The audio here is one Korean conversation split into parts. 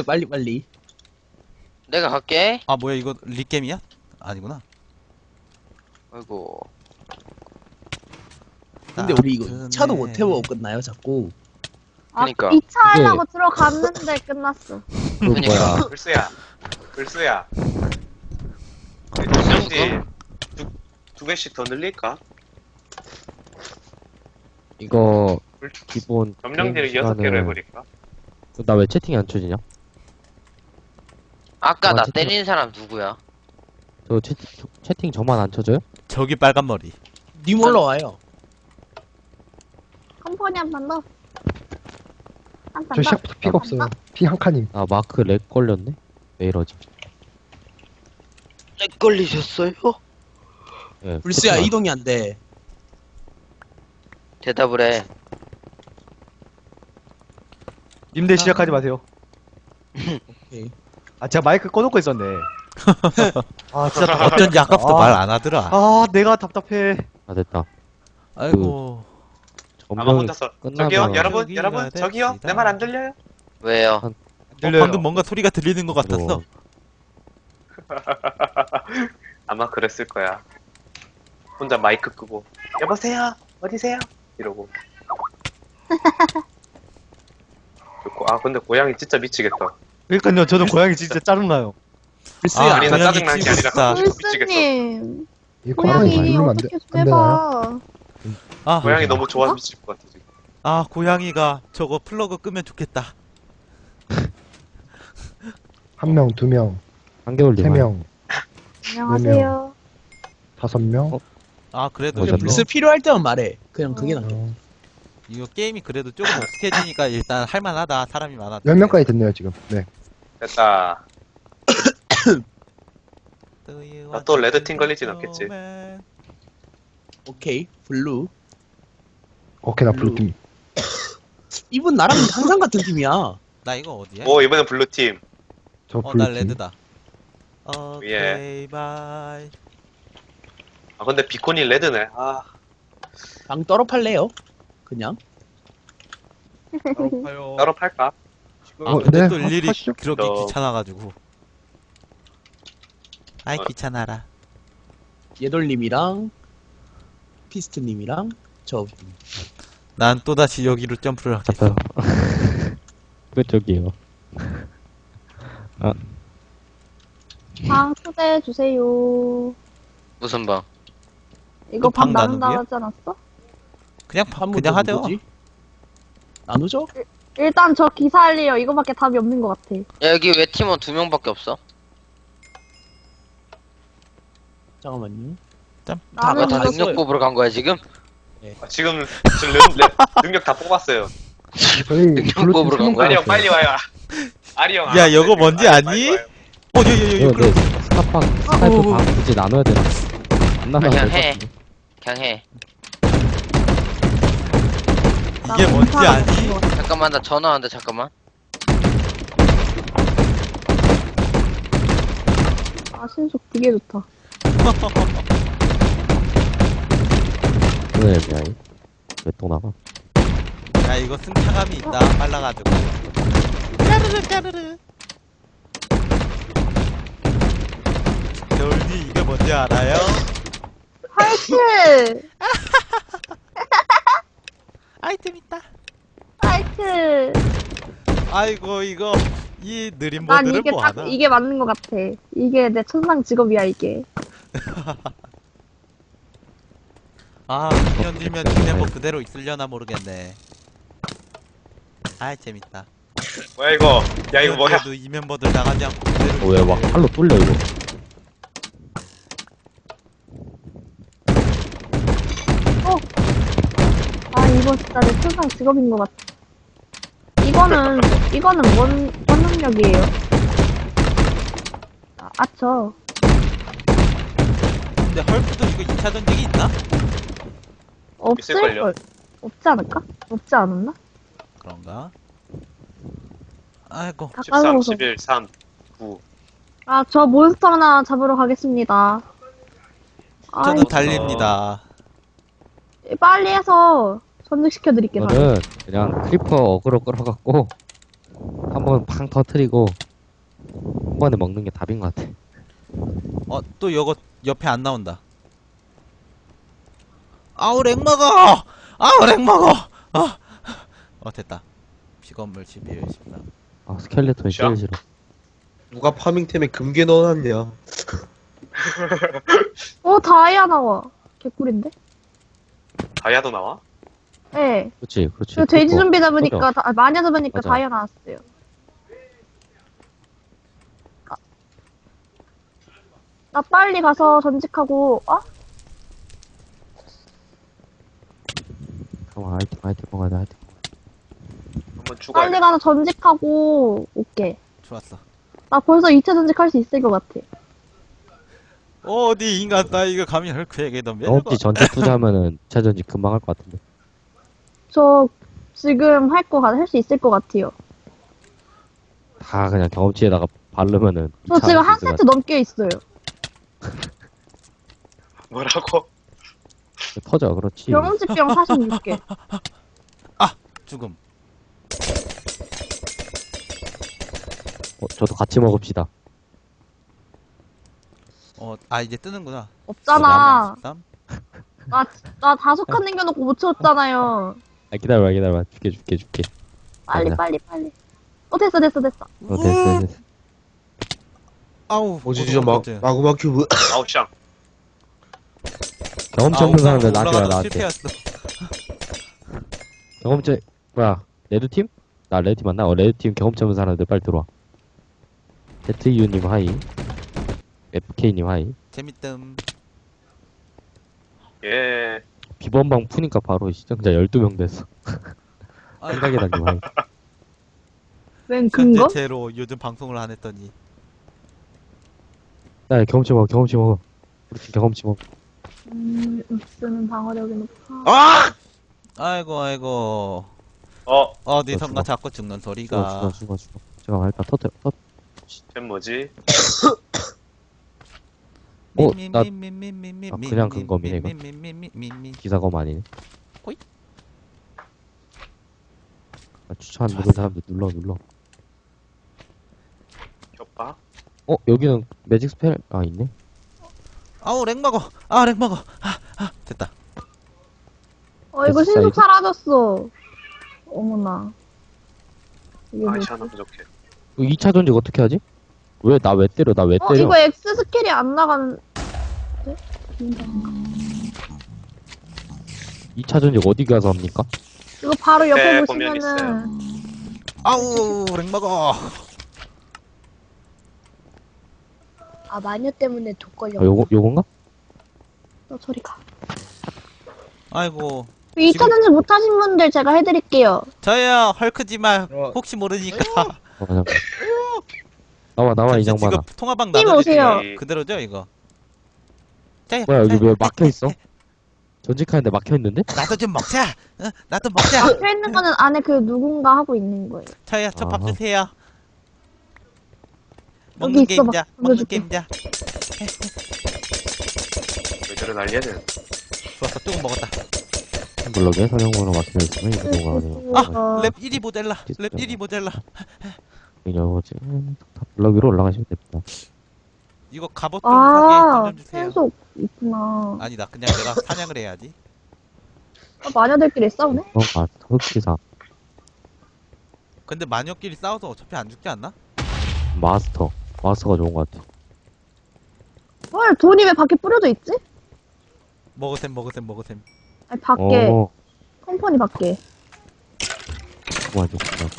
빨리 빨리. 내가 갈게. 아 뭐야 이거 리겜이야? 아니구나. 아이고. 근데 우리 이거 따뜻해. 2차도 못 해보고 끝나요 자꾸. 아, 그니까. 2차 하려고 들어갔는데 끝났어. 그 그니까. 뭐야 글쎄야, 글쎄야. 혹시 두, 두 개씩 더 늘릴까? 이거 기본 점령지를 여섯 개로 해버릴까? 나 왜 채팅이 안 쳐지냐? 아까 아, 나 진짜. 때리는 사람 누구야? 저 채, 저- 채팅 저만 안 쳐져요? 저기 빨간 머리. 님 올라와요. 컴퍼니 한 판 더. 한 판 저 더. 시작부터 피가 없어요. 피 한 칸임. 아 마크 렉 걸렸네? 왜 이러지? 렉 걸리셨어요? 예, 불스야 채팅 안- 이동이 안 돼. 대답을 해. 님들 시작하지 마세요. 오케이. 아, 제가 마이크 꺼놓고 있었네. 아, 진짜. 어쩐지 아까부터 아. 말 안 하더라. 아, 내가 답답해. 아 됐다 아이고. 아마 점령 혼자서. 끝나면- 저기요, 여러분, 여러분, 저기요. 됩시다. 내 말 안 들려요? 왜요? 어, 들려요. 방금 뭔가 소리가 들리는 것 같았어. 뭐, 아마 그랬을 거야. 혼자 마이크 끄고 여보세요, 어디세요? 이러고. 좋고, 아 근데 고양이 진짜 미치겠다. 그러니까요, 저는 고양이 진짜 짜증나요. 불스야. 아, 아니, 나 고양이 짜증나는 게 키우고 아니라 싶다. 불스님, 이 고양이 고양이 누르면 안 돼. 어떻게 좀 안 되나요? 해봐. 아, 고양이 너무 좋아 어? 미칠 것 같아 지금. 아 고양이가 저거 플러그 끄면 좋겠다. 한 명, 두 명, 한겨울 세님 명, 안녕하세요. 다섯 명. 어? 아 그래도 이거, 불스 필요할 때만 말해. 그냥 그게 나. 어, 이거 게임이 그래도 조금 익숙해지니까 일단 할만하다. 사람이 많아. 열 명까지 됐네요 지금. 네. 됐다. 나또 레드팀 걸리진 않겠지? 오케이. 블루. 오케이 나 블루. 블루팀. 이분 나랑 항상 같은 팀이야. 나 이거 어디야? 오 이번엔 블루 팀. 저 어, 나 블루팀. 레드다. 오케이 바이. 아 근데 비콘이 레드네. 아 방 떨어 팔래요? 그냥. 따로 팔까? 아 어, 근데 네, 또 하- 일일이 하시죠. 그렇게 저- 귀찮아가지고. 아이 어. 귀찮아라. 예돌님이랑 피스트님이랑 저 난 또다시 여기로 점프를 하겠어. 왜 저기요 방 초대해 주세요. 무슨 방? 이거 방 방 나눈다 나누기요? 하지 않았어? 그냥 바- 한번 그냥 하죠. 나누죠? 일단 저 기사 할래요. 이거밖에 답이 없는 것 같아. 야, 여기 왜 팀원 두 명밖에 없어? 잠깐만요. 짬. 다왜다 나는 능력 뽑으러 간 거야 지금? 아, 지금 지금 능, 네, 능력 다 뽑았어요. 저희 능력 블루팀 뽑으러 간 아리 형. 빨리 와요. 아리 형. 야, 아, 이거 빨리 뭔지 아니? 빨리 와요. 어, 여, 여, 여, 이거 여, 스카팡 스카이프 방 굳이 나눠야 되나? 안 나눠도 그냥 될것 해. 같은데 그냥 해. 이게 뭔지 아니? 잠깐만 나 전화 왔는데 잠깐만. 아, 신속 되게 좋다. 오늘 애매하이 왜또 나가? 야, 이거 승차감이 있다. 빨라가지고. 까르르, 까르르. 겨울이 이게 뭔지 알아요? 화이트! 아이템 있다. 화이트! 아이고, 이거, 이 느린 난 모드를 이게 딱, 뭐하나? 이게 맞는 것 같아. 이게 내 천상 직업이야, 이게. 아, 2년 뒤면 이 멤버 그대로 있으려나 모르겠네. 아이, 재밌다. 뭐야 이거? 야 이거 뭐야? 그래도 이 멤버들 나가지 않고 그대로. 어, 왜막 팔로 뚫려 이거 아, 이거 진짜 내 천상 직업인 것 같아. 이거는, 이거는 뭔, 뭔 능력이에요? 아, 아쵸. 근데 헐크도 이거 2차 전직이 있나? 없을걸? 없지 않을까? 없지 않았나? 그런가? 아이고. 다 13, 까먹어서. 11, 3, 9. 아, 저 몬스터 하나 잡으러 가겠습니다. 아, 저도 달립니다. 빨리 해서 전직시켜 드릴게요. 이거는 그냥 크리퍼 어그로 끌어갖고 한번 팡 터트리고 한 번에 먹는 게 답인 것 같아. 어, 또 이거 옆에 안 나온다. 아우, 렉 먹어! 아우, 렉 먹어! 어, 어 됐다. 피건물 집이 열심다. 아 스켈레톤이 샤? 제일 싫어. 누가 파밍템에 금괴 넣어놨냐? 어, 다이아 나와. 개꿀인데? 다이아도 나와? 예. 그렇지 그렇지. 저 돼지 그거. 좀비 잡으니까, 맞아. 다, 아, 마녀 잡으니까 맞아. 다이아 나왔어요. 아. 나 빨리 가서 전직하고, 어? 잠깐만 아이템 아이템 먹어야 돼 아이템. 한번 죽어야 빨리 돼. 가서 전직하고, 올게. 좋았어. 나 벌써 2차 전직할 수 있을 것 같아. 어디 인간 나 이거 감히 헐크에게 너 매력 경험치 전체 투자하면은 차전지 금방 할 것 같은데. 저 지금 할 거, 할 수 있을 것 같아요. 다 그냥 경험치에다가 바르면은. 저 지금 한 세트 넘게 있어요. 뭐라고? 터져 그렇지. 경험치병 46개. 죽음. 어, 저도 같이 먹읍시다. 어, 아 이제 뜨는구나. 없잖아. 13? 나, 나 다섯 칸 남겨놓고 못 채웠잖아요. 아 기다려봐 기다려봐 줄게 줄게 줄게. 빨리, 맞아. 빨리, 빨리. 어, 됐어, 됐어, 됐어. 어 됐어 됐어. 아우. 뭐지, 마, 어두워. 마구마 큐브. 아우 쌍. 경험치 없는 사람들 나한테 와 나한테. 실패했어. 경험치 뭐야 레드 팀? 나 레드 팀 맞나? 어 레드 팀 경험치 없는 사람들 빨리 들어와. ZU님 하이. FK님 하이. 재밌음. 예. 비번방 푸니까 바로 시청자 12명 됐어. 아, 생각이라님 하이. 웬 근거? 현재 제로 요즘 방송을 안 했더니 야 경험치 먹어 경험치 먹어. 우리 팀 경험치 먹어. 음, 쓰는 방어력이 높아. 아! 아이고 아이고 어, 어디선가 죽어. 자꾸 죽는 죽어 소리가 죽어 죽어 죽어. 잠깐만 일단 터트 터. 쟤 뭐지? 어, 나- 아, 그냥 큰 검이네, 이거. 미미미미미미 기사검 아니네. 호잇. 아, 추천 안 누른 사람들 눌러 눌러. 겹봐? 어 여기는 매직 스펠 아 있네. 아우 렉 먹어 아 렉 먹어 아, 아 됐다 어, 이거 됐어, 신속 이거. 사라졌어. 어머나. 이게 아, 뭐지? 하나 부족해. 2차 전직 어떻게 하지? 왜 나 왜 때려 나 왜 어, 때려? 이거 X 스킬이 안 나가는. 네? 2차 전직 어디 가서 합니까? 이거 바로 옆에 네, 보면 보시면은. 아우 렉 먹어 아 마녀 때문에 독 걸려. 아, 요거 요건가? 어, 저리 가. 아이고 2차 지금- 전직 못하신 분들 제가 해드릴게요. 저야 헐크지만 어. 혹시 모르니까 어, 잠깐. 나와 나와 이 지금 장만아. 통화방 팀 나눠주세요 오세요. 그대로죠 이거 자야 뭐야 여기 자야, 왜 막혀 있어? 전직하는데 막혀 있는데? 나도 좀 먹자 어, 나도 먹자 막혀 있는 거는 안에 그 누군가 하고 있는 거예요. 저야 저 밥 아하. 주세요 먹는 있어, 막 게임자 먹는 던져줄게. 게임자 왜 저래 난리야는? 좋았어 조금 먹었다 블럭에 설명번호 막혀 있으면 이거 동안에 아, 랩 1위 모델라 랩 1위 모델라 이거지. 다 블럭 위로 올라가시면 됩니다. 이거 갑옷 좀 아, 사게 좀 주세요 계속 있구나. 아니다 그냥 내가 사냥을 해야지 아, 마녀들끼리 싸우네? 어, 아, 흑기사 근데 마녀끼리 싸워도 어차피 안 죽지 않나? 마스터 마스터가 좋은 것 같아. 헐, 돈이 왜 밖에 뿌려져 있지? 먹으셈 먹으셈 먹으셈 아니, 밖에, 어, 컴퍼니 밖에. 좋구만 좋구만.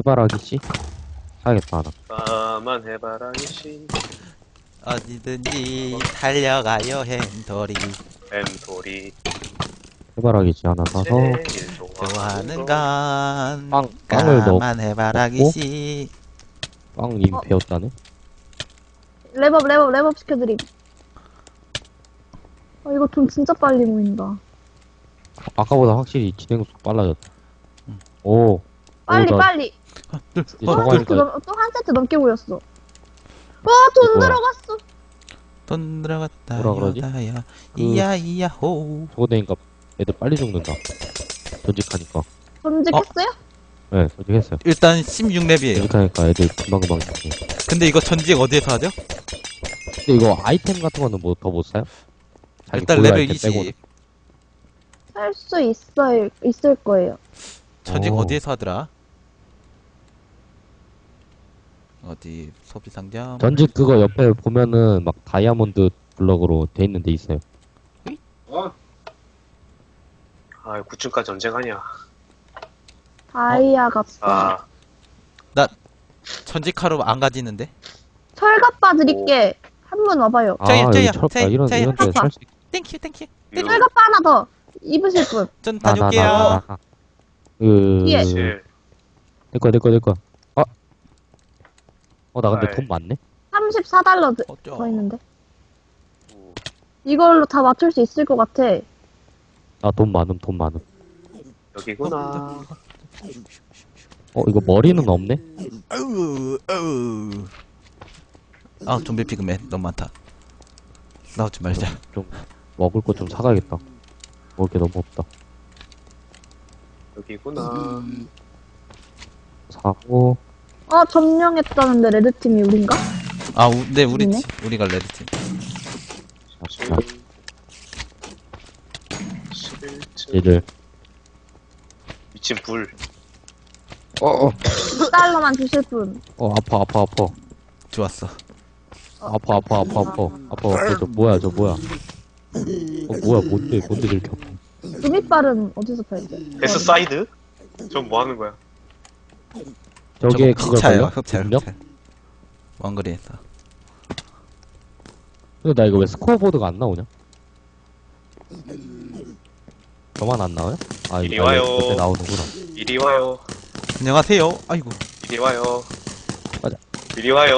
해바라기 씨 사야겠다 하나. 나만 해봐라 이씨. 어디든지 달려가요 hen돌이 엠소리. 해바라기 씨 하나 사서 제일 좋아하는 거. 건빵 빵을 넣어 까만 해바라기씨 빵 이미 어. 배웠다네. 랩업, 랩업, 랩업 시켜드림. 아, 이거 돈 진짜 빨리 모인다. 아까보다 확실히 진행 속도 빨라졌다. 오. 빨리, 오, 나 빨리. 이제 저거 하니까 넘, 또한 세트 넘게 모였어. 와, 돈 뭐야? 들어갔어. 돈 들어갔다 뭐라 그러지? 여다야 그- 이야 이야 호 저거 되니까 애들 빨리 죽는다. 전직하니까. 전직했어요? 네, 전직했어요. 일단 16렙이에요 전직하니까 애들 금방금방 죽네. 근데 이거 전직 어디에서 하죠? 근데 이거 아이템 같은 거는 뭐 더 못 사요? 자기 일단 고유 레벨 아이템 20 빼고는. 살수 있을, 있을 거예요. 전직 오. 어디에서 하더라? 어디 소비 상점 전직 그거 옆에 보면은 막 다이아몬드 블럭으로 돼 있는 데 있어요. 아, 9층까지 전쟁하냐. 다이아가 아, 전직하러 안 가지는데? 철갑바 드릴게. 한 분 와봐요. 아, 저기요, 저기요, 여기 철, 저기, 아, 이런, 저기, 이런 데 하파. 살수 있... 땡큐 땡큐 이거 철갑바 하나 더. 입으실 분. 전 다녀올게요 나, 나. 그, 예. 실. 내 거야, 내 거야, 내 거야. 아! 어, 나 근데 아이. 돈 많네? 34달러 드- 어쩌 더 있는데. 이걸로 다 맞출 수 있을 것 같아. 나 돈 많음, 돈 많음. 여기구나. 어, 이거 머리는 없네? 아 좀비 피그맨 너무 많다 나오지 말자 좀, 먹을 거 좀 사가야겠다. 먹을 게 너무 없다. 여기구나. 사고, 어, 점령했다는데 레드팀이 우린가? 아 우, 네 우리 있네? 팀 우리가 레드팀 자, 11층. 얘들. 미친 불. 어, 어, 2달러만 주실 분. 어, 아파, 아파, 아파. 좋았어 아파, 아파, 아파, 아파. 아파, 아파. 저 뭐야, 저 뭐야. 어, 뭐야, 뭔데, 뭔데 이렇게 아파. 금이빨은 어디서 팔지? 데스 사이드? 전 뭐 하는 거야? 저게 저거 그걸 흑차예요 걸려? 흑차 능력? 흑차 원거리에서 근데 나 이거 왜 스코어보드가 안 나오냐? 저만 안 나와요? 아, 이리 이거 와요. 그때 나오는구나. 이리 와요. 안녕하세요 아이고 이리 와요. 맞아. 이리 와요.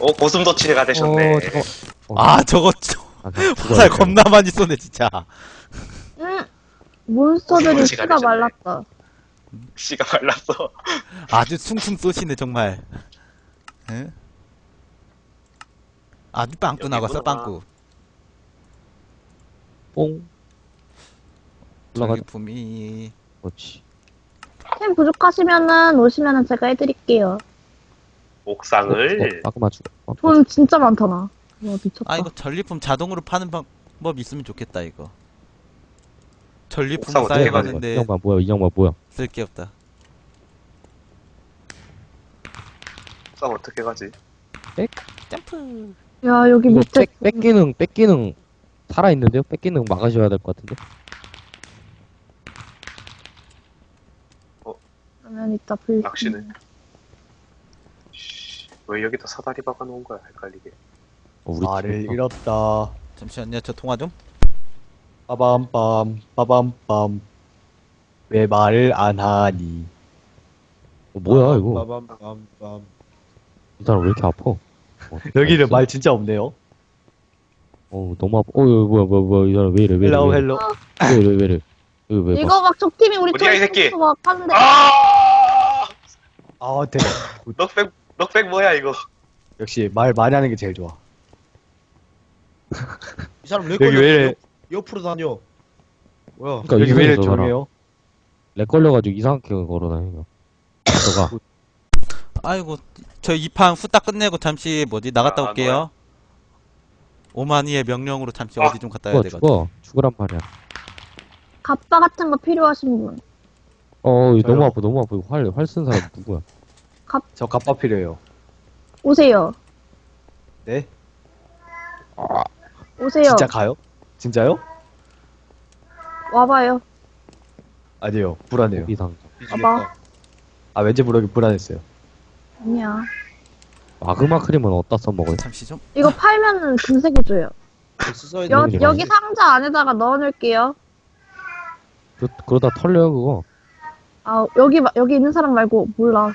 오, 고슴도치가 되셨네. 어, 잠깐만. 어, 아 저거 저- 아, 그냥 화살 죽어야 돼. 겁나 많이 쏘네 진짜 응. 몬스터들이 피가. 말랐다. 씨가 말랐어. 아주 숭숭 쏘시네 정말 응? 아주 빵꾸 나갔어 여기구나. 빵꾸 뽕. 올라가자. 저기 붐이 그렇지. 템 부족하시면은 오시면은 제가 해드릴게요. 옥상을. 어, 아까 죽어. 어, 돈 진짜 많다 나. 와 미쳤다. 아 이거 전리품 자동으로 파는 방법 있으면 좋겠다 이거 전리품 옥상 어떻게? 쌓여가는데 이 양반 뭐야, 이 양반 뭐야. 쓸 게 없다 옥상 어떻게 가지? 점프 야 여기 이거 밑에 뺏, 뺏기는, 뺏기는, 살아있는데요? 뺏기는 막아줘야 될 것 같은데? 그러면 이따 불. 낚시네. 씨, 왜 여기다 사다리 박아 놓은 거야? 헷갈리게. 어, 우리 말을 팀. 잃었다. 잠시만요 저 통화 좀 빠밤빰, 빠밤빰. 왜 말을 안 하니? 어, 뭐야, 이거. 이 사람 왜 이렇게 아파? 어, 여기는. 말 진짜 없네요. 어 너무 아파. 어, 이거 뭐야, 뭐야, 뭐야. 이 사람 왜 이래, 왜 이래. 헬로, 왜 이래. 헬로. 왜 이래, 왜 이래. 이거 왜 봐. 이거 막 적팀이 우리 어디야, 이 새끼? 쪽에서 막 하는데. 아! 아, 대박. 넉백, 넉백 뭐야, 이거? 역시 말 많이 하는 게 제일 좋아. 이 사람 왜 여기 걸려? 왜 이래, 옆으로 다녀. 뭐야? 그러니까 여기 왜 이래 이상해, 저 사람. 조용해요? 렉 걸려가지고 이상하게 걸어다니냐. 저가. 아이고 저이판 후딱 끝내고 잠시 뭐지 나갔다 아, 올게요 오마니의 명령으로 잠시 아, 어디 좀 갔다 와야 죽어, 되거든 죽어. 죽으란 말이야. 갑바 같은 거 필요하신 분. 어, 이거 저요? 너무 아파, 너무 아파. 이거 활, 활 쓴 사람 누구야? 저 갑바 필요해요. 오세요. 네? 오세요. 진짜 가요? 진짜요? 와봐요. 아니요. 불안해요. 이상. 봐봐. 아, 왠지 모르게 불안했어요. 아니야. 마그마 크림은 어디다 써먹어요? 잠시 좀 이거 팔면은 금색이 줘요. 여, 여기 뭐지? 상자 안에다가 넣어놓을게요. 그, 그러다 털려요, 그거. 아 여기 마- 여기 있는 사람 말고 몰라.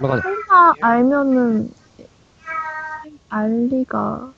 올라가자. 설마 알면은 알 리가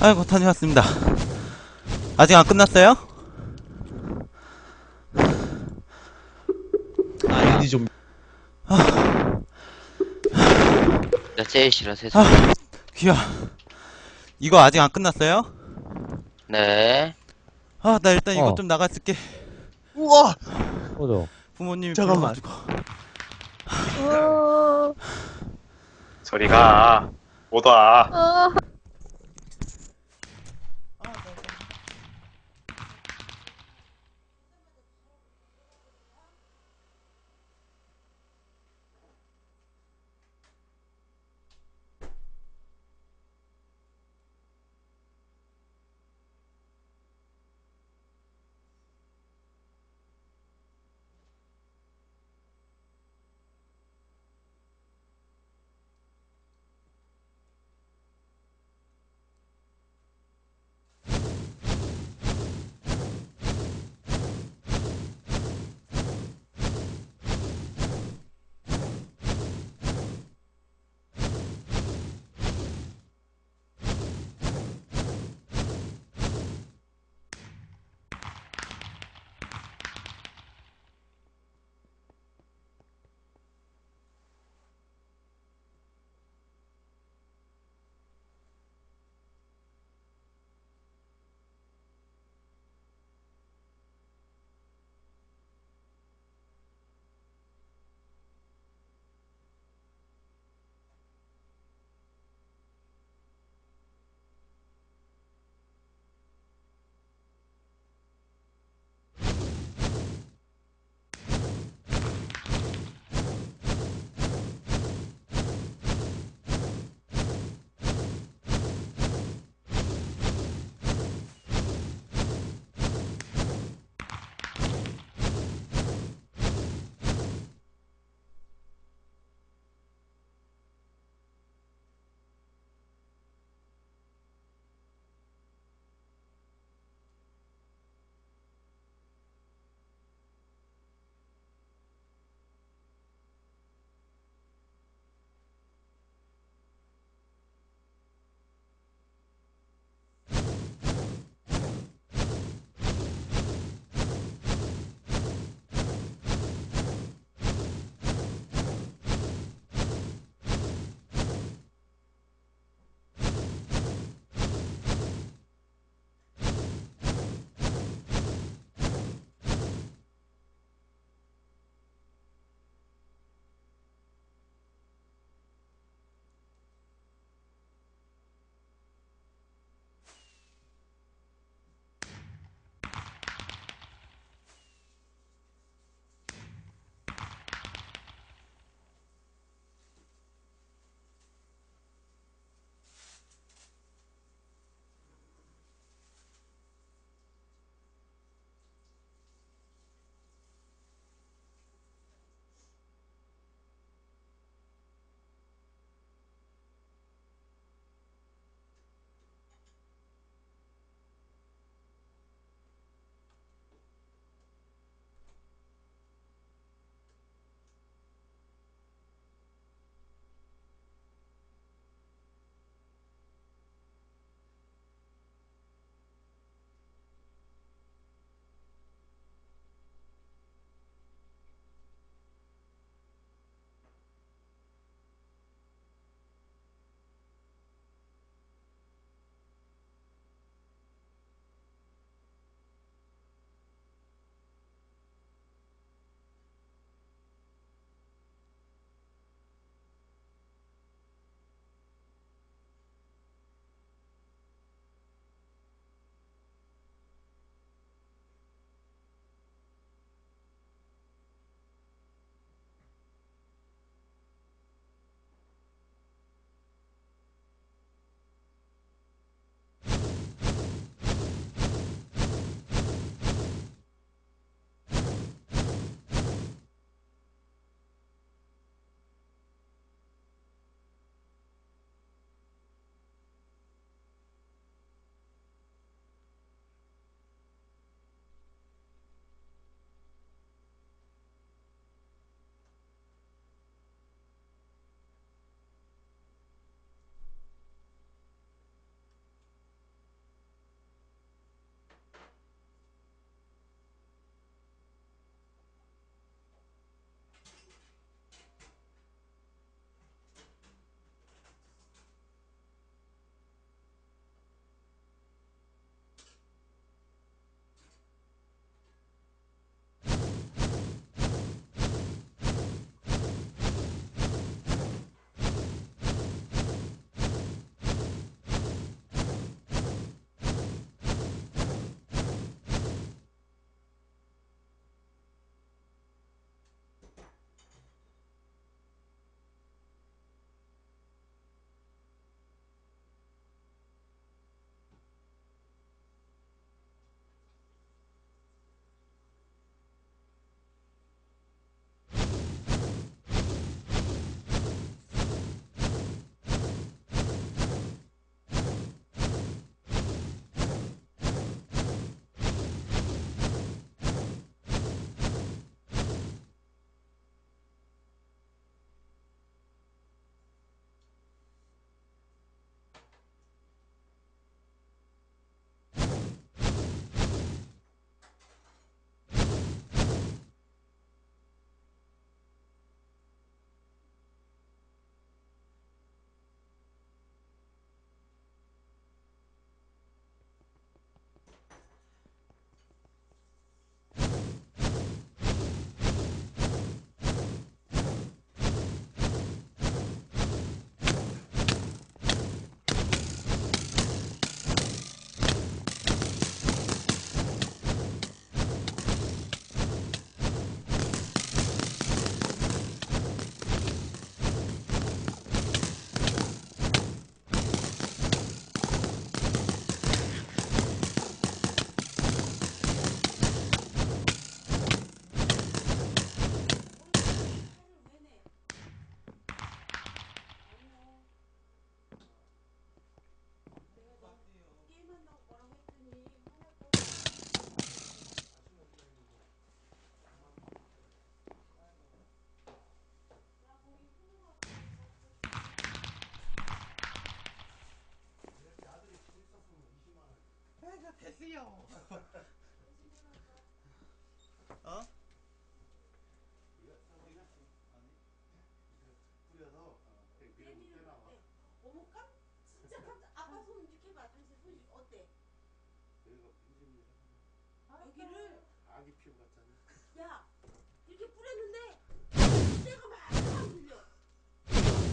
아이고 다녀왔습니다. 아직 안 끝났어요? 아 유니 좀나 제일 싫어 세상. 아, 귀야. 이거 아직 안 끝났어요? 네. 아, 나 일단 이거 어. 좀 나가 쓸게. 우와! 꺼져. 부모님이 잠깐만. 불러가지고. 어, 저리 가. 못 와. 어.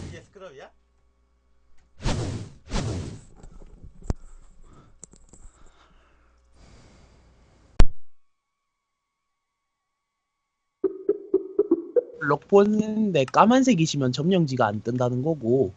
이게 스크럽이야? 럭 보는데 까만색이시면 점령지가 안 뜬다는 거고